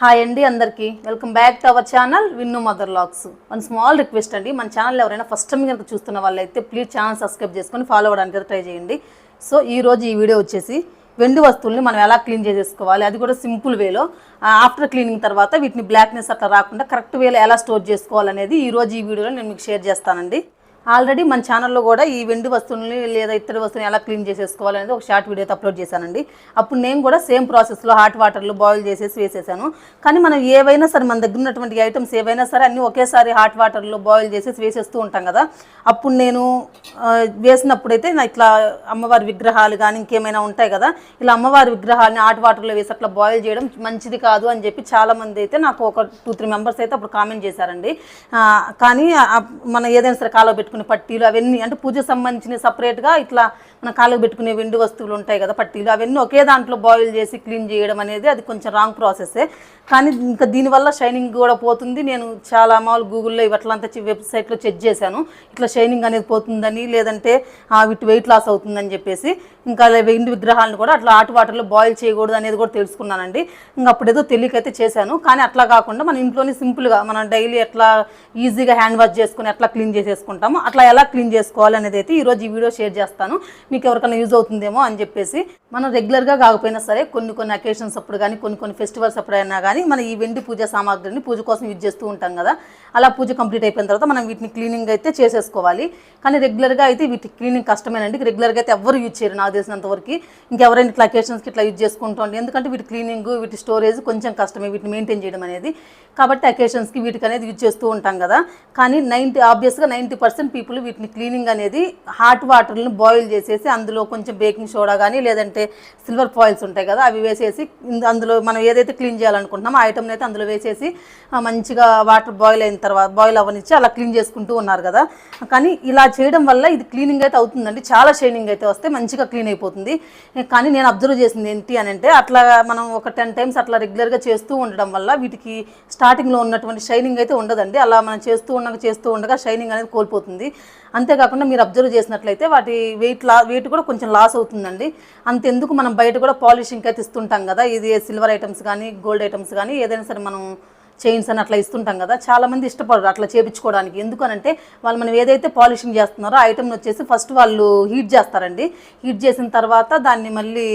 Hi అండి అందరికీ. Welcome back to our channel Vinnu mother logs one small request అండి మన ఛానల్ ఎవరైనా ఫస్ట్ టైం కనుక చూస్తున్న వాళ్ళైతే ప్లీజ్ ఛానల్ సబ్స్క్రైబ్ చేసుకొని ఫాలో అవ్వడానికి ట్రై చేయండి. సో ఈ రోజు ఈ వీడియో వచ్చేసి వెండి వస్తువుల్ని మనం ఎలా క్లీన్ చేసేసుకోవాలి అది కూడా సింపుల్ వేలో ఆఫ్టర్ క్లీనింగ్ తర్వాత వీటిని బ్లాక్నెస్ అట్లా రాకుండా కరెక్ట్ వేలో ఎలా స్టోర్ చేసుకోవాలనేది ఈ రోజు ఈ వీడియోలో నేను మీకు షేర్ చేస్తానండి. ఆల్రెడీ మన ఛానల్లో కూడా ఈ వెండి వస్తువుల్ని లేదా ఇతర వస్తువుని ఎలా క్లీన్ చేసేసుకోవాలనేది ఒక షార్ట్ వీడియో అయితే అప్లోడ్ చేశానండి. అప్పుడు నేను కూడా సేమ్ ప్రాసెస్లో హాట్ వాటర్లో బాయిల్ చేసేసి వేసేసాను. కానీ మనం ఏవైనా సరే మన దగ్గర ఉన్నటువంటి ఐటమ్స్ ఏవైనా సరే అన్నీ ఒకేసారి హాట్ వాటర్లో బాయిల్ చేసేసి వేసేస్తూ ఉంటాం కదా. అప్పుడు నేను వేసినప్పుడైతే నా ఇట్లా అమ్మవారి విగ్రహాలు కానీ ఇంకేమైనా ఉంటాయి కదా. ఇలా అమ్మవారి విగ్రహాలని హాట్ వాటర్లో వేసి అట్లా బాయిల్ చేయడం మంచిది కాదు అని చెప్పి చాలా మంది అయితే నాకు ఒక టూ త్రీ మెంబర్స్ అయితే అప్పుడు కామెంట్ చేశారండి. కానీ మనం ఏదైనా సరే కాలో పెట్టుకునే పట్టీలు అవన్నీ అంటే పూజ సంబంధించిన సపరేట్గా ఇట్లా మన కాళ్ళకు పెట్టుకునే వెండి వస్తువులు ఉంటాయి కదా పట్టీలు అవన్నీ ఒకే దాంట్లో బాయిల్ చేసి క్లీన్ చేయడం అనేది అది కొంచెం రాంగ్ ప్రాసెస్సే కానీ ఇంకా దీనివల్ల షైనింగ్ కూడా పోతుంది. నేను చాలా మామూలు గూగుల్లో ఇవట్లంతా వెబ్సైట్లో చెక్ చేశాను. ఇట్లా షైనింగ్ అనేది పోతుందని లేదంటే వీటి వెయిట్ లాస్ అవుతుందని చెప్పేసి. ఇంకా అలా వెండి విగ్రహాలను కూడా అట్లా ఆటు వాటర్లో బాయిల్ చేయకూడదు అనేది కూడా తెలుసుకున్నానండి. ఇంకా అప్పుడేదో తెలియకైతే చేశాను. కానీ అట్లా కాకుండా మన ఇంట్లోనే సింపుల్గా మనం డైలీ ఎట్లా ఈజీగా హ్యాండ్ వాష్ చేసుకుని ఎట్లా క్లీన్ చేసేసుకుంటామో. అట్లా ఎలా క్లీన్ చేసుకోవాలి అనేది అయితే ఈరోజు ఈ వీడియో షేర్ చేస్తాను. మీకు ఎవరికైనా యూజ్ అవుతుందేమో అని చెప్పేసి. మనం రెగ్యులర్గా కాకపోయినా సరే కొన్ని కొన్ని అకేషన్స్ అప్పుడు కానీ కొన్ని కొన్ని ఫెస్టివల్స్ అప్పుడైనా కానీ మన ఈ వెండి పూజ సామాగ్రిని పూజ కోసం యూజ్ చేస్తూ ఉంటాం కదా. అలా పూజ కంప్లీట్ అయిపోయిన తర్వాత మనం వీటిని క్లీనింగ్ అయితే చేసేసుకోవాలి. కానీ రెగ్యులర్గా అయితే వీటి క్లీనింగ్ కష్టమేనండి. రెగ్యులర్గా అయితే ఎవరు యూజ్ చేయరు నాకు తెలిసినంత వరకు. ఇంకెవరైనా ఇట్లా అకేషన్స్కి ఇట్లా యూజ్ చేసుకుంటూ ఉంటే ఎందుకంటే వీటి క్లీనింగ్ వీటి స్టోరేజ్ కొంచెం కష్టమే. వీటిని మెయింటైన్ చేయడం అనేది. కాబట్టి అకేషన్స్కి వీటికి అనేది యూజ్ చేస్తూ ఉంటాం కదా. కానీ ninety obviously ninety percent people వీటిని క్లీనింగ్ అనేది హాట్ వాటర్ని బాయిల్ చేసేసి అందులో కొంచెం బేకింగ్ సోడా కానీ లేదంటే సిల్వర్ ఫాయిల్స్ ఉంటాయి కదా అవి వేసేసి అందులో మనం ఏదైతే క్లీన్ చేయాలనుకుంటున్నామో ఆ ఐటమ్ని అయితే అందులో వేసేసి మంచిగా వాటర్ బాయిల్ అయిన తర్వాత బాయిల్ అవ్వనిచ్చి అలా క్లీన్ చేసుకుంటూ ఉన్నారు కదా. కానీ ఇలా చేయడం వల్ల ఇది క్లీనింగ్ అయితే అవుతుందండి. చాలా షైనింగ్ అయితే వస్తే మంచిగా క్లీన్ అయిపోతుంది. కానీ నేను అబ్జర్వ్ చేసింది ఏంటి అని అంటే అట్లా మనం ఒక టెన్ టైమ్స్ అట్లా రెగ్యులర్గా చేస్తూ ఉండడం వల్ల వీటికి స్టార్టింగ్లో ఉన్నటువంటి షైనింగ్ అయితే ఉండదండి. అలా మనం చేస్తూ ఉండగా చేస్తూ ఉండగా షైనింగ్ అనేది కోల్పోతుంది. అంతేకాకుండా మీరు అబ్జర్వ్ చేసినట్లయితే వాటి వెయిట్ లా వెయిట్ కూడా కొంచెం లాస్ అవుతుందండి. అంతెందుకు మనం బయట కూడా పాలిషింగ్ అయితే ఇస్తుంటాం కదా. ఇది సిల్వర్ ఐటమ్స్ కానీ గోల్డ్ ఐటమ్స్ కానీ ఏదైనా సరే మనం చైన్స్ అని అట్లా ఇస్తుంటాం కదా. చాలామంది ఇష్టపడరు అట్లా చేపించుకోవడానికి. ఎందుకనంటే వాళ్ళు మనం ఏదైతే పాలిషింగ్ చేస్తున్నారో ఆ ఐటమ్ని వచ్చేసి ఫస్ట్ వాళ్ళు హీట్ చేస్తారండి. హీట్ చేసిన తర్వాత దాన్ని మళ్ళీ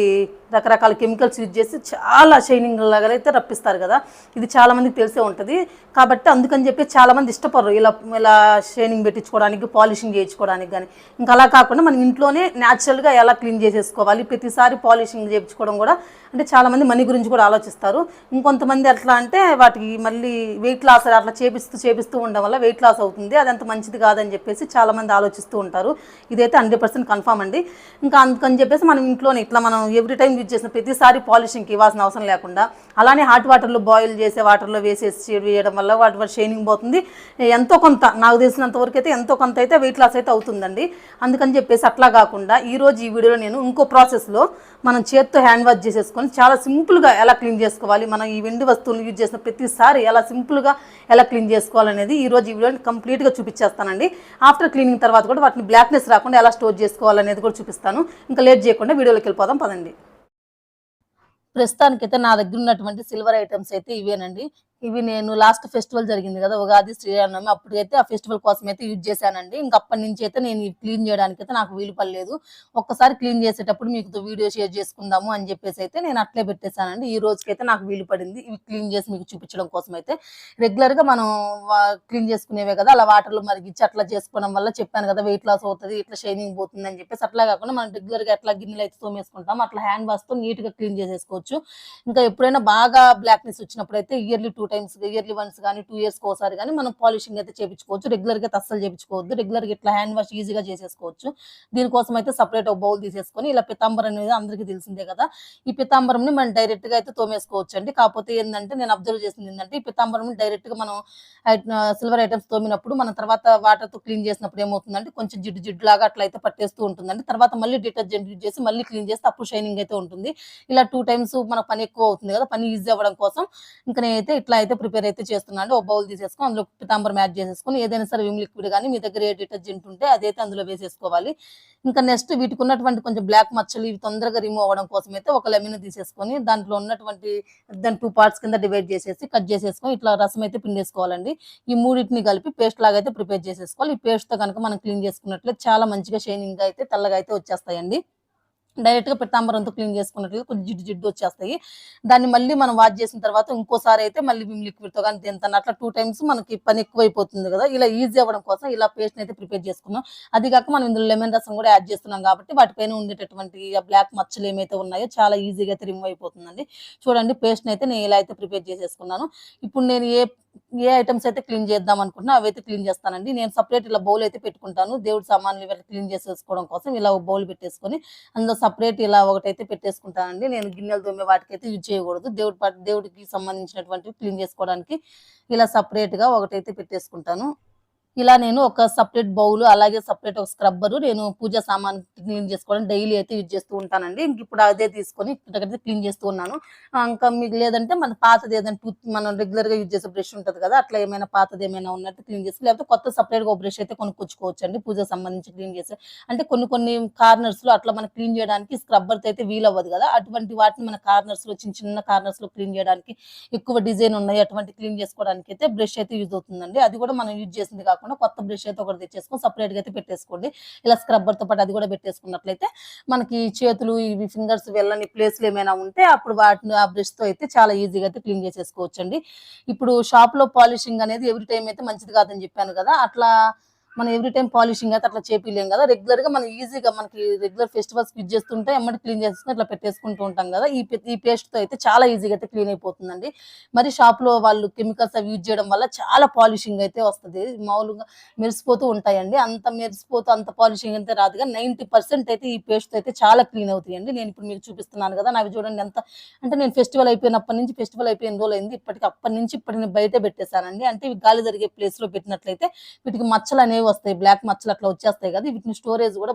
రకరకాల కెమికల్స్ యూజ్ చేసి చాలా షైనింగ్ లాగా అయితే రప్పిస్తారు కదా. ఇది చాలామందికి తెలిసే ఉంటుంది. కాబట్టి అందుకని చెప్పి చాలామంది ఇష్టపడరు. ఇలా ఇలా షైనింగ్ పెట్టించుకోవడానికి పాలిషింగ్ చేయించుకోవడానికి కానీ ఇంకా అలా కాకుండా మనం ఇంట్లోనే న్యాచురల్గా ఎలా క్లీన్ చేసేసుకోవాలి ప్రతిసారి పాలిషింగ్ చేయించుకోవడం కూడా అంటే చాలామంది మనీ గురించి కూడా ఆలోచిస్తారు. ఇంకొంతమంది ఎట్లా అంటే వాటికి మళ్ళీ వెయిట్ లాస్ అట్లా చేపిస్తూ చేపిస్తూ ఉండడం వల్ల వెయిట్ లాస్ అవుతుంది. అది అంత మంచిది కాదని చెప్పేసి చాలామంది ఆలోచిస్తూ ఉంటారు. ఇదైతే హండ్రెడ్ పర్సెంట్ కన్ఫామ్ అండి. ఇంకా అందుకని చెప్పేసి మనం ఇంట్లోనే ఇట్లా మనం ఎవ్రీ టైం యూజ్ చేసిన ప్రతిసారి పాలిషింగ్కి ఇవ్వాల్సిన అవసరం లేకుండా అలానే హాట్ వాటర్లో బాయిల్ చేసే వాటర్లో వేసేసి వేయడం వల్ల వాటి వల్ల షైనింగ్ పోతుంది. ఎంతో కొంత నాకు తెలిసినంత వరకు అయితే ఎంతో కొంత అయితే వెయిట్ లాస్ అయితే అవుతుందండి. అందుకని చెప్పేసి అట్లా కాకుండా ఈరోజు ఈ వీడియోలో నేను ఇంకో ప్రాసెస్లో మనం చేత్తో హ్యాండ్ వాష్ చేసేసుకొని చాలా సింపుల్గా ఎలా క్లీన్ చేసుకోవాలి మనం ఈ వెండి వస్తువులు యూజ్ చేసిన ప్రతిసారి ఎలా సింపుల్గా ఎలా క్లీన్ చేసుకోవాలనేది ఈ రోజు ఈ వీడియోని కంప్లీట్గా చూపించేస్తానండి. ఆఫ్టర్ క్లీనింగ్ తర్వాత కూడా వాటిని బ్లాక్నెస్ రాకుండా ఎలా స్టోర్ చేసుకోవాలనేది కూడా చూపిస్తాను. ఇంకా లేట్ చేయకుండా వీడియోలోకి వెళ్ళిపోదాం పదండి. ప్రస్తుతానికైతే నా దగ్గర ఉన్నటువంటి సిల్వర్ ఐటమ్స్ అయితే ఇవేనండి. ఇవి నేను లాస్ట్ ఫెస్టివల్ జరిగింది కదా ఉగాది శ్రీరామనవమి అప్పుడైతే ఆ ఫెస్టివల్ కోసం అయితే యూజ్ చేశానండి. ఇంకప్పటి నుంచి అయితే నేను క్లీన్ చేయడానికి అయితే నాకు వీలు పడలేదు. ఒక్కసారి క్లీన్ చేసేటప్పుడు మీకు వీడియో షేర్ చేసుకుందాము అని చెప్పేసి అయితే నేను అట్లే పెట్టేశానండి. ఈ రోజుకైతే నాకు వీలు పడింది ఇవి క్లీన్ చేసి మీకు చూపించడం కోసం అయితే రెగ్యులర్గా మనం క్లీన్ చేసుకునేవే కదా అలా వాటర్లో మరిగించి అట్లా చేసుకోవడం వల్ల చెప్పాను కదా వెయిట్ లాస్ అవుతుంది ఇట్లా షైనింగ్ పోతుంది అని చెప్పేసి అట్లా కాకుండా మనం రెగ్యులర్గా ఎట్లా గిన్నెలు అయితే తోమేసుకుంటాం అట్లా హ్యాండ్ వాష్తో నీట్గా క్లీన్ చేసేసుకోవచ్చు. ఇంకా ఎప్పుడైనా బాగా బ్లాక్నెస్ వచ్చినప్పుడు అయితే yearly two times yearly once కానీ టూ ఇయర్స్ ఒకసారి కానీ మనం పాలిషింగ్ అయితే చేపించుకోవచ్చు. రెగ్యులర్గా అస్సలు చేయించుకోవద్దు రెగ్యులర్గా ఇట్లా హ్యాండ్ వాష్ ఈజీగా చేసేసుకోవచ్చు. దీనికోసం అయితే సపరేట్ ఒక బౌల్ తీసేసుకొని ఇలా పితాంబరం అనేది అందరికీ తెలిసిందే కదా. ఈ పితాంబరంని మనం డైరెక్ట్గా అయితే తోమేసుకోవచ్చు అండి కాకపోతే ఏంటంటే నేను అబ్జర్వ్ చేసింది ఏంటంటే ఈ పితాంబరం డైరెక్ట్గా మనం సిల్వర్ ఐటమ్స్ తోమినప్పుడు మనం తర్వాత వాటర్తో క్లీన్ చేసినప్పుడు ఏమవుతుందంటే కొంచెం జిడ్డు జిడ్డు లాగా అట్లా అయితే పట్టేస్తూ ఉంటుందండి. తర్వాత మళ్ళీ డిటర్జెంట్ యూజ్ చేసి మళ్ళీ క్లీన్ చేస్తే అప్పుడు షైనింగ్ అయితే ఉంటుంది. ఇలా టూ టైమ్స్ మన పని ఎక్కువ అవుతుంది కదా. పని ఈజీ అవ్వడం కోసం. ఇంకా నేనైతే ఇట్లా అయితే ప్రిపేర్ అయితే చేస్తున్నాను ఒక బౌల్ తీసేసుకొని అందులో పితాంబరం యాడ్ చేసేసుకొని ఏదైనా సరే విమ్ లిక్విడ్ కానీ మీ దగ్గర ఏ డిటర్జెంట్ ఉంటే అదైతే అందులో వేసేసుకోవాలి. ఇంకా నెక్స్ట్ వీటికి ఉన్నటువంటి కొంచెం బ్లాక్ మచ్చలు ఇవి తొందరగా రిమూవ్ అవ్వడం కోసం అయితే ఒక లెమన్ తీసేసుకొని దాంట్లో ఉన్నటువంటి దాని టూ పార్ట్స్ కింద డివైడ్ చేసేసి కట్ చేసేసుకొని ఇట్లా రసం అయితే పిండేసుకోవాలండి. ఈ మూడింటిని కలిపి పేస్ట్ లాగా అయితే ప్రిపేర్ చేసేసుకోవాలి. ఈ పేస్ట్తో కనుక మనం క్లీన్ చేసుకున్నట్లయితే చాలా మంచిగా షైనింగ్గా అయితే తెల్లగా అయితే వచ్చేస్తాయండి. డైరెక్ట్గా అంతా క్లీన్ చేసుకున్నట్లయితే కొంచెం జిడ్డు జిడ్డు వచ్చేస్తాయి. దాన్ని మళ్ళీ మనం వాష్ చేసిన తర్వాత ఇంకోసారి అయితే మళ్ళీ విమ్ లిక్విడ్తో కానీ దీంతో అట్లా టూ టైమ్స్ మనకి పని ఎక్కువైపోతుంది కదా. ఇలా ఈజీ అవ్వడం కోసం ఇలా పేస్ట్ అయితే ప్రిపేర్ చేసుకున్నాం. అది కాక మనం ఇందులో లెమన్ రసం కూడా యాడ్ చేస్తున్నాం కాబట్టి వాటిపైన ఉండేటటువంటి బ్లాక్ మచ్చలు ఏమైతే ఉన్నాయో చాలా ఈజీగా అయితే రిమూవ్ అయిపోతుందండి. చూడండి పేస్ట్ అయితే నేను ఇలా అయితే ప్రిపేర్ చేసేసుకున్నాను. ఇప్పుడు నేను ఏ ఏ ఐటమ్స్ అయితే క్లీన్ చేద్దాం అనుకుంటున్నా అవైతే క్లీన్ చేస్తానండి. నేను సపరేట్ ఇలా బౌల్ అయితే పెట్టుకుంటాను. దేవుడి సామాన్లు ఇవన్నీ క్లీన్ చేసేసుకోవడం కోసం ఇలా బౌల్ పెట్టేసుకొని అందులో సపరేట్ ఇలా ఒకటైతే పెట్టేసుకుంటానండి. నేను గిన్నెలు తోమే వాటికైతే యూజ్ చేయకూడదు. దేవుడి దేవుడికి సంబంధించినటువంటివి క్లీన్ చేసుకోవడానికి ఇలా సపరేట్గా ఒకటైతే పెట్టేసుకుంటాను. ఇలా నేను ఒక సపరేట్ బౌల్ అలాగే సపరేట్ ఒక స్క్రబ్బరు నేను పూజ సామాన్ క్లీన్ చేసుకోవడానికి డైలీ అయితే యూజ్ చేస్తూ ఉంటానండి. ఇంక ఇప్పుడు అదే తీసుకొని ఇప్పటికైతే క్లీన్ చేస్తూ ఉన్నాను. ఇంకా మీకు లేదంటే మన పాతది ఏదైనా టూత్ మనం రెగ్యులర్గా యూజ్ చేసే బ్రష్ ఉంటుంది కదా అట్లా ఏమైనా పాతది ఏమైనా ఉన్నట్టు క్లీన్ చేసి లేకపోతే కొత్త సపరేట్గా ఒక బ్రష్ అయితే కొనుక్కొచ్చుకోవచ్చు అండి పూజ సంబంధించి క్లీన్ చేసే. అంటే కొన్ని కొన్ని కార్నర్స్లో అట్లా మనం క్లీన్ చేయడానికి స్క్రబ్బర్ అయితే వీల్ అవ్వదు కదా అటువంటి వాటిని మన కార్నర్స్లో చిన్న చిన్న కార్నర్స్లో క్లీన్ చేయడానికి ఎక్కువ డిజైన్ ఉన్నాయి అటువంటి క్లీన్ చేసుకోవడానికి అయితే బ్రష్ అయితే యూజ్ అవుతుందండి. అది కూడా మనం యూజ్ చేసింది కాకుండా కొత్త బ్రష్ అయితే ఒకటి తెచ్చేసుకొని సపరేట్గా అయితే పెట్టేసుకోండి. ఇలా స్క్రబ్బర్తో పాటు అది కూడా పెట్టేసుకున్నట్లయితే మనకి చేతులు ఇవి ఫింగర్స్ వెళ్ళని ప్లేస్లు ఏమైనా ఉంటే అప్పుడు వాటిని ఆ బ్రష్తో అయితే చాలా ఈజీగా అయితే క్లీన్ చేసేసుకోవచ్చండి. ఇప్పుడు షాప్లో పాలిషింగ్ అనేది ఎవ్రీ టైం అయితే మంచిది కాదని చెప్పాను కదా అట్లా మనం ఎవ్రీ టైం పాలిషింగ్ అయితే అట్లా చేపిలేం కదా. రెగ్యులర్గా మనం ఈజీగా మనకి రెగ్యులర్ ఫెస్టివల్స్ యూజ్ చేస్తుంటే ఎమ్మటి క్లీన్ చేసుకుని అట్లా పెట్టేసుకుంటూ ఉంటాం కదా. ఈ ఈ పేస్ట్తో అయితే చాలా ఈజీగా అయితే క్లీన్ అయిపోతుందండి. మరి షాప్లో వాళ్ళు కెమికల్స్ అవి యూజ్ చేయడం వల్ల చాలా పాలిషింగ్ అయితే వస్తుంది. మామూలుగా మెరిసిపోతూ ఉంటాయండి. అంత మెరిసిపోతూ అంత పాలిషింగ్ అయితే రాదుగా నైన్టీ పర్సెంట్ అయితే ఈ పేస్ట్ అయితే చాలా క్లీన్ అవుతాయండి. నేను ఇప్పుడు మీకు చూపిస్తున్నాను కదా. నావి చూడండి ఎంత అంటే నేను ఫెస్టివల్ అయిపోయినప్పటి నుంచి ఫెస్టివల్ అయిపోయిన రోజులు అయింది ఇప్పటికి అప్పటి నుంచి ఇప్పటికి నేను బయట పెట్టేశానండి. అంటే ఇవి గాలి జరిగే ప్లేస్లో పెట్టినట్లయితే వీటికి మచ్చలు అనేవి వస్తాయి బ్లాక్ మచ్చలు అట్లా వచ్చేస్తాయి కదా వీటిని స్టోరేజ్ కూడా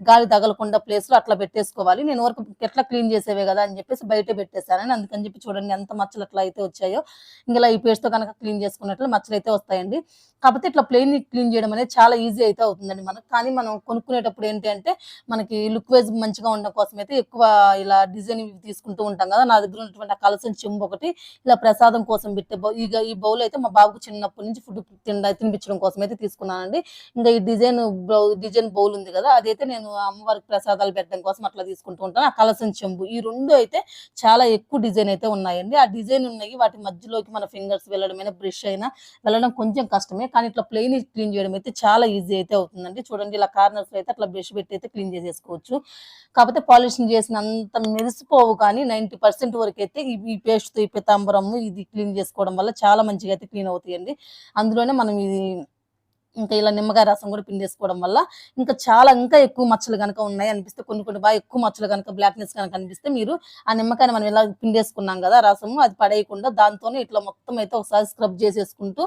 గాలి తగలకుండా ప్లేస్లో అట్లా పెట్టేసుకోవాలి. నేను వరకు ఎట్లా క్లీన్ చేసేవే కదా అని చెప్పేసి బయట పెట్టేశానని అందుకని చెప్పి చూడండి ఎంత మచ్చలు అట్లా అయితే వచ్చాయో. ఇంకా ఈ పేస్ట్తో కనుక క్లీన్ చేసుకున్నట్లు మచ్చలు అయితే వస్తాయండి. కాకపోతే ఇట్లా ప్లెయిన్ క్లీన్ చేయడం అనేది చాలా ఈజీ అయితే అవుతుందండి మనకు. కానీ మనం కొనుక్కునేటప్పుడు ఏంటి అంటే మనకి లుక్ వైజ్ మంచిగా ఉండడం కోసం అయితే ఎక్కువ ఇలా డిజైన్ ఇవి తీసుకుంటూ ఉంటాం కదా నా దగ్గర ఉన్నటువంటి ఆ కలసం చెంబు ఒకటి ఇలా ప్రసాదం కోసం పెట్టే బౌ ఇక ఈ బౌల్ అయితే మా బాబుకు చిన్నప్పటి నుంచి ఫుడ్ తిండ తినిపించడం కోసం అయితే తీసుకున్నానండి. ఇంకా ఈ డిజైన్ డిజైన్ బౌల్ ఉంది కదా అదైతే నేను అమ్మవారికి ప్రసాదాలు పెట్టడం కోసం అట్లా తీసుకుంటూ ఉంటాను. ఆ కలసం చెంబు ఈ రెండు అయితే చాలా ఎక్కువ డిజైన్ అయితే ఉన్నాయండి. ఆ డిజైన్ ఉన్నాయి వాటి మధ్యలోకి మన ఫింగర్స్ వెళ్ళడమైనా బ్రష్ అయినా వెళ్ళడం కొంచెం కష్టమే కానీ ఇట్లా ప్లెయిన్ క్లీన్ చేయడం అయితే చాలా ఈజీ అయితే అవుతుందండి. చూడండి ఇలా కార్నర్స్ అయితే అట్లా బ్రష్ పెట్టి అయితే క్లీన్ చేసేసుకోవచ్చు. కాకపోతే పాలిషింగ్ చేసినంత మెరిసిపోవు కానీ నైంటీ పర్సెంట్ వరకు అయితే ఈ- పేస్ట్తో పేస్ట్ ఈ పితాంబరము ఇది క్లీన్ చేసుకోవడం వల్ల చాలా మంచిగా అయితే క్లీన్ అవుతాయండి. అందులోనే మనం ఇది ఇంకా ఇలా నిమ్మకాయ రసం కూడా పిండేసుకోవడం వల్ల ఇంకా చాలా ఇంకా ఎక్కువ మచ్చలు కనుక ఉన్నాయి అనిపిస్తే కొన్ని కొన్ని బాగా ఎక్కువ మచ్చలు కనుక బ్లాక్నెస్ కనుక అనిపిస్తే మీరు ఆ నిమ్మకాయని మనం ఇలా పిండేసుకున్నాం కదా రసము అది పడేయకుండా దాంతోనే ఇట్లా మొత్తం అయితే ఒకసారి స్క్రబ్ చేసేసుకుంటూ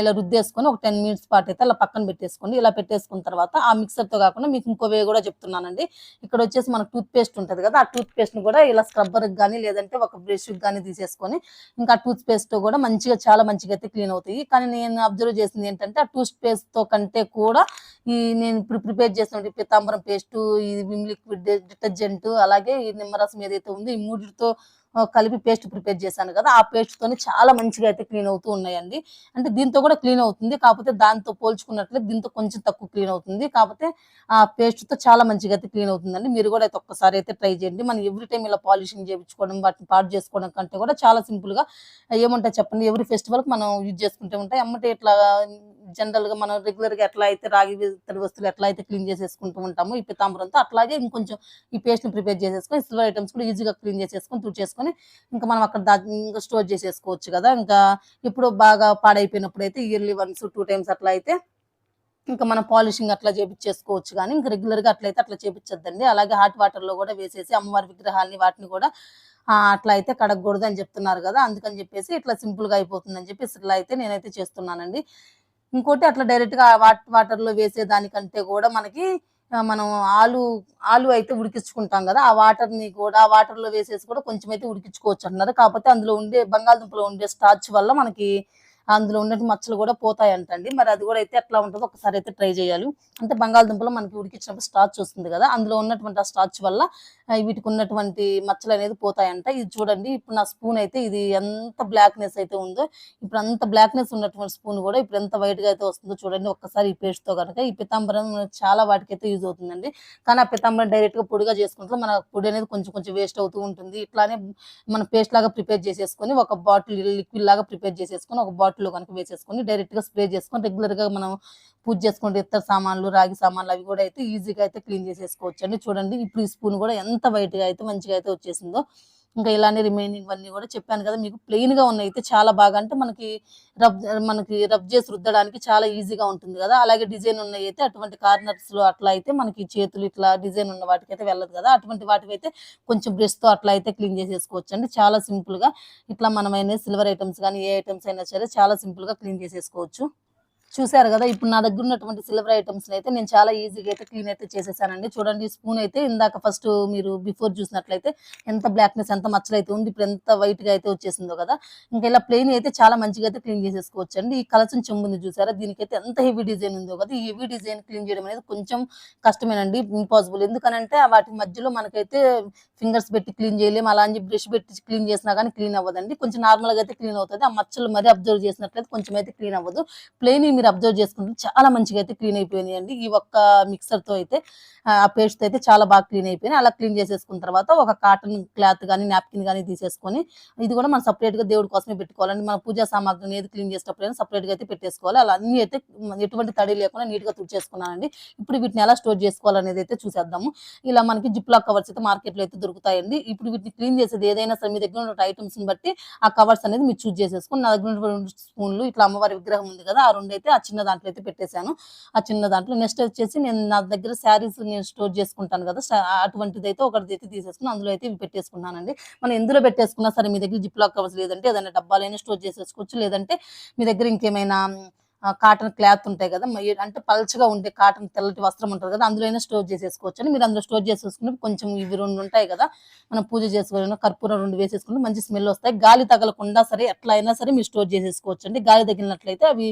ఇలా రుద్దేసుకొని ఒక టెన్ మినిట్స్ పాటు అయితే అలా పక్కన పెట్టేసుకోండి. ఇలా పెట్టేసుకున్న తర్వాత ఆ మిక్సర్తో కాకుండా మీకు ఇంకో వే కూడా చెప్తున్నానండి. ఇక్కడ వచ్చేసి మనకు టూత్ పేస్ట్ ఉంటుంది కదా ఆ టూత్ పేస్ట్ కూడా ఇలా స్క్రబ్బర్కి కానీ లేదంటే ఒక బ్రష్కి కానీ తీసేసుకొని ఇంకా టూత్ పేస్ట్ కూడా మంచిగా చాలా మంచిగా అయితే క్లీన్ అవుతాయి. కానీ నేను అబ్జర్వ్ చేసింది ఏంటంటే ఆ టూత్ పేస్ట్ తో కంటే కూడా ఈ నేను ఇప్పుడు ప్రిపేర్ చేసిన పితాంబరం పేస్ట్ ఈ విమ్ లిక్విడ్ డిటర్జెంట్ అలాగే ఈ నిమ్మరసం ఏదైతే ఉందో ఈ మూడితో కలిపి పేస్ట్ ప్రిపేర్ చేశాను కదా ఆ పేస్ట్తోని చాలా మంచిగా అయితే క్లీన్ అవుతూ ఉన్నాయండి. అంటే దీంతో కూడా క్లీన్ అవుతుంది కాకపోతే దాంతో పోల్చుకున్నట్లయితే దీంతో కొంచెం తక్కువ క్లీన్ అవుతుంది కాకపోతే ఆ పేస్ట్తో చాలా మంచిగా అయితే క్లీన్ అవుతుందండి. మీరు కూడా అయితే ఒక్కసారి అయితే ట్రై చేయండి. మనం ఎవ్రీ టైం ఇలా పాలిషింగ్ చేయించుకోవడం వాటిని పాడు చేసుకోవడం కంటే కూడా చాలా సింపుల్గా ఏమంటాయి చెప్పండి? ఎవ్రీ ఫెస్టివల్కి మనం యూజ్ చేసుకుంటూ ఉంటాయి. అమ్మటే ఇట్లా జనరల్గా మనం రెగ్యులర్గా ఎట్లా అయితే రాగి తడి వస్తువులు ఎట్లా అయితే క్లీన్ చేసేసుకుంటూ ఉంటాము ఈ పితాంబరంతో అట్లాగే ఇంకొంచెం ఈ పేస్ట్ ప్రిపేర్ చేసేసుకొని సిల్వర్ ఐటమ్స్ కూడా ఈజీగా క్లీన్ చేసేసుకొని తుడిచేసుకొని ఇంకా మనం అక్కడ ఇంకా స్టోర్ చేసేసుకోవచ్చు కదా. ఇంకా ఇప్పుడు బాగా పాడైపోయినప్పుడు అయితే ఇయర్లీ వన్స్ టూ టైమ్స్ అట్లా అయితే ఇంకా మనం పాలిషింగ్ అట్లా చేపించేసుకోవచ్చు కానీ ఇంకా రెగ్యులర్గా అట్లయితే అట్లా చేపించద్దండి అలాగే హాట్ వాటర్లో కూడా వేసేసి అమ్మవారి విగ్రహాలని వాటిని కూడా అట్లా అయితే కడగకూడదు అని చెప్తున్నారు కదా. అందుకని చెప్పేసి ఇట్లా సింపుల్గా అయిపోతుందని అయిపోతుంది అని చెప్పేసి ఇట్లా అయితే నేనైతే చేస్తున్నానండి. ఇంకోటి అట్లా డైరెక్ట్గా వాట్ వాటర్లో వేసే దానికంటే కూడా మనకి మనం ఆలు ఆలు అయితే ఉడికించుకుంటాం కదా ఆ వాటర్ని కూడా ఆ వాటర్లో వేసేసి కూడా కొంచెం అయితే ఉడికించుకోవచ్చు అంటున్నారు కాకపోతే అందులో ఉండే బంగాళదుంపలో ఉండే స్టార్చ్ వల్ల మనకి అందులో ఉన్నట్టు మచ్చలు కూడా పోతాయి అంటండి మరి అది కూడా అయితే ఎట్లా ఉంటుందో ఒకసారి అయితే ట్రై చేయాలి. అంటే బంగాళదుంపలో మనకి ఉడికిచ్చినప్పుడు స్టార్చ్ వస్తుంది కదా అందులో ఉన్నటువంటి ఆ స్టార్చ్ వల్ల వీటికి ఉన్నటువంటి మచ్చలు అనేది పోతాయంట. ఇది చూడండి ఇప్పుడు నా స్పూన్ అయితే ఇది ఎంత బ్లాక్నెస్ అయితే ఉందో ఇప్పుడు అంత బ్లాక్నెస్ ఉన్నటువంటి స్పూన్ కూడా ఇప్పుడు ఎంత వైట్గా అయితే వస్తుందో చూడండి ఒక్కసారి ఈ పేస్ట్తో కనుక. ఈ పితాంబరం చాలా వాటికైతే యూజ్ అవుతుందండి. కానీ ఆ పితాంబరం డైరెక్ట్గా పొడిగా చేసుకుంటే మన పొడి అనేది కొంచెం కొంచెం వేస్ట్ అవుతూ ఉంటుంది. ఇట్లానే మనం పేస్ట్ లాగా ప్రిపేర్ చేసేసుకొని ఒక బాటిల్ లిక్విడ్ లాగా ప్రిపేర్ చేసేసుకొని ఒక బాటిల్ లో కనుక వేసేసుకొని డైరెక్ట్గా స్ప్రే చేసుకొని రెగ్యులర్గా మనం పూజ చేసుకుంటే ఇతర సామాన్లు రాగి సామాన్లు అవి కూడా అయితే ఈజీగా అయితే క్లీన్ చేసేసుకోవచ్చు అండి చూడండి ఇప్పుడు ఈ స్పూన్ కూడా ఎంత వైట్గా అయితే మంచిగా అయితే వచ్చేసిందో ఇంకా ఇలానే రిమైనింగ్ అన్ని కూడా చెప్పాను కదా మీకు ప్లెయిన్గా ఉన్నాయి అయితే చాలా బాగా. అంటే మనకి రబ్ మనకి రబ్ చేసి రుద్దడానికి చాలా ఈజీగా ఉంటుంది కదా. అలాగే డిజైన్ ఉన్నాయి అయితే అటువంటి కార్నర్స్లో అట్లా అయితే మనకి చేతులు ఇట్లా డిజైన్ ఉన్న వాటికైతే వెళ్ళదు కదా. అటువంటి వాటికి అయితే కొంచెం బ్రష్తో అట్లా అయితే క్లీన్ చేసేసుకోవచ్చు అండి. చాలా సింపుల్గా ఇట్లా మనమైన సిల్వర్ ఐటమ్స్ కానీ ఏ ఐటమ్స్ అయినా సరే చాలా సింపుల్గా క్లీన్ చేసేసుకోవచ్చు. చూసారు కదా? ఇప్పుడు నా దగ్గర ఉన్నటువంటి సిల్వర్ ఐటమ్స్ అయితే నేను చాలా ఈజీగా అయితే క్లీన్ అయితే చేసేసానండి. చూడండి స్పూన్ అయితే ఇందాక ఫస్ట్ మీరు బిఫోర్ చూసినట్లయితే ఎంత బ్లాక్నెస్ ఎంత మచ్చలు అయితే ఉంది ఇప్పుడు ఎంత వైట్గా అయితే వచ్చేసిందో కదా? ఇంకా ఇలా ప్లెయిన్ అయితే చాలా మంచిగా అయితే క్లీన్ చేసేసుకోవచ్చు అండి ఈ కలసం చెంబుంది చూసారా? దీనికైతే ఎంత హెవీ డిజైన్ ఉందో కదా? ఈ హెవీ డిజైన్ క్లీన్ చేయడం అనేది కొంచెం కష్టమేనండి ఇంపాసిబుల్ ఎందుకనంటే వాటి మధ్యలో మనకైతే ఫింగర్స్ పెట్టి క్లీన్ చేయలేము అలా అని బ్రష్ పెట్టి క్లీన్ చేసినా కానీ క్లీన్ అవ్వదండి. కొంచెం నార్మల్గా అయితే క్లీన్ అవుతుంది. ఆ మచ్చలు మరీ అబ్జర్వ్ చేసినట్లయితే కొంచెం అయితే క్లీన్ అవ్వదు. ప్లెయిన్ మీరు అబ్జర్వ్ చేసుకుంటే చాలా మంచిగా అయితే క్లీన్ అయిపోయినాయి అండి ఈ ఒక్క మిక్సర్తో అయితే ఆ పేస్ట్ అయితే చాలా బాగా క్లీన్ అయిపోయినాయి. అలా క్లీన్ చేసేసుకున్న తర్వాత ఒక కాటన్ క్లాత్ కానీ నాప్కిన్ కానీ తీసేసుకొని ఇది కూడా మనం సపరేట్గా దేవుడి కోసమే పెట్టుకోవాలండి. మన పూజా సామాగ్రిని ఏది క్లీన్ చేసేటప్పుడు సపరేట్గా అయితే పెట్టేసుకోవాలి. అలా అన్ని అయితే ఎటువంటి తడి లేకుండా నీట్గా తుడిచేసుకున్నానండి. ఇప్పుడు వీటిని ఎలా స్టోర్ చేసుకోవాలనేది అయితే చూసేద్దాము. ఇలా మనకి జిప్లాక్ కవర్స్ అయితే మార్కెట్లో అయితే దొరుకుతాయండి. ఇప్పుడు వీటిని క్లీన్ చేసేది ఏదైనా సరే మీ దగ్గర ఉన్న ఐటమ్స్ని బట్టి ఆ కవర్స్ అనేది మీరు చూస్ చేసేసుకొని నా దగ్గర ఉన్నటువంటి స్పూన్లు ఇట్లా అమ్మవారి విగ్రహం ఉంది కదా ఆ రెండు అయితే ఆ చిన్న దాంట్లో అయితే పెట్టేశాను. ఆ చిన్న దాంట్లో నెక్స్ట్ వచ్చేసి నేను నా దగ్గర శారీస్ నేను స్టోర్ చేసుకుంటాను కదా అటువంటిది అయితే ఒకటి అయితే తీసేసుకుని అందులో అయితే ఇవి పెట్టేసుకున్నానండి. మనం ఎందులో పెట్టేసుకున్నా సరే మీ దగ్గర జిప్ లాక్ కవర్స్ లేదంటే ఏదైనా డబ్బాలైనా స్టోర్ చేసేసుకోవచ్చు. లేదంటే మీ దగ్గర ఇంకేమైనా కాటన్ క్లాత్ ఉంటాయి కదా అంటే పల్చగా ఉండే కాటన్ తెల్లటి వస్త్రం ఉంటుంది కదా అందులో స్టోర్ చేసేసుకోవచ్చు అని మీరు అందులో స్టోర్ చేసేసుకుని కొంచెం ఇవి రెండు ఉంటాయి కదా మనం పూజ చేసుకుని కర్పూరం రెండు వేసేసుకుంటే మంచి స్మెల్ వస్తాయి. గాలి తగలకుండా సరే ఎట్లా అయినా సరే మీరు స్టోర్ చేసేసుకోవచ్చు అండి గాలి తగిలినట్లయితే అవి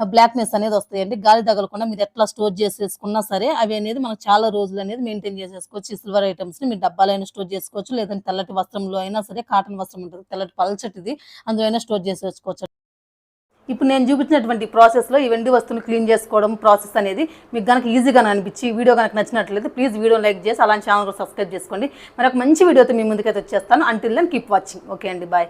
బ్లాక్నెస్ అనేది వస్తాయండి. గాలి తగలకుండా మీరు ఎట్లా స్టోర్ చేసేసుకున్నా సరే అవి అనేది మనకు చాలా రోజులు అనేది మెయింటైన్ చేసేసుకోవచ్చు. సిల్వర్ ఐటమ్స్ని మీరు డబ్బాలైనా స్టోర్ చేసుకోవచ్చు. లేదంటే తెల్లటి వస్త్రంలో అయినా సరే కాటన్ వస్త్రం ఉంటుంది. తెల్లటి పల్చటిది అందులో అయినా స్టోర్ చేసేసుకోవచ్చు. ఇప్పుడు నేను చూపించినటువంటి ప్రాసెస్లో ఈ వెండి వస్తువుని క్లీన్ చేసుకోవడం ప్రాసెస్ అనేది మీకు కనుక ఈజీగా అనిపించి వీడియో కనుక నచ్చినట్లయితే ప్లీజ్ వీడియో లైక్ చేసి అలాంటి ఛానల్ సబ్స్క్రైబ్ చేసుకోండి. మరి ఒక మంచి వీడియోతో మీ ముందుకైతే వచ్చేస్తాను. Until then keep watching okay అండి బాయ్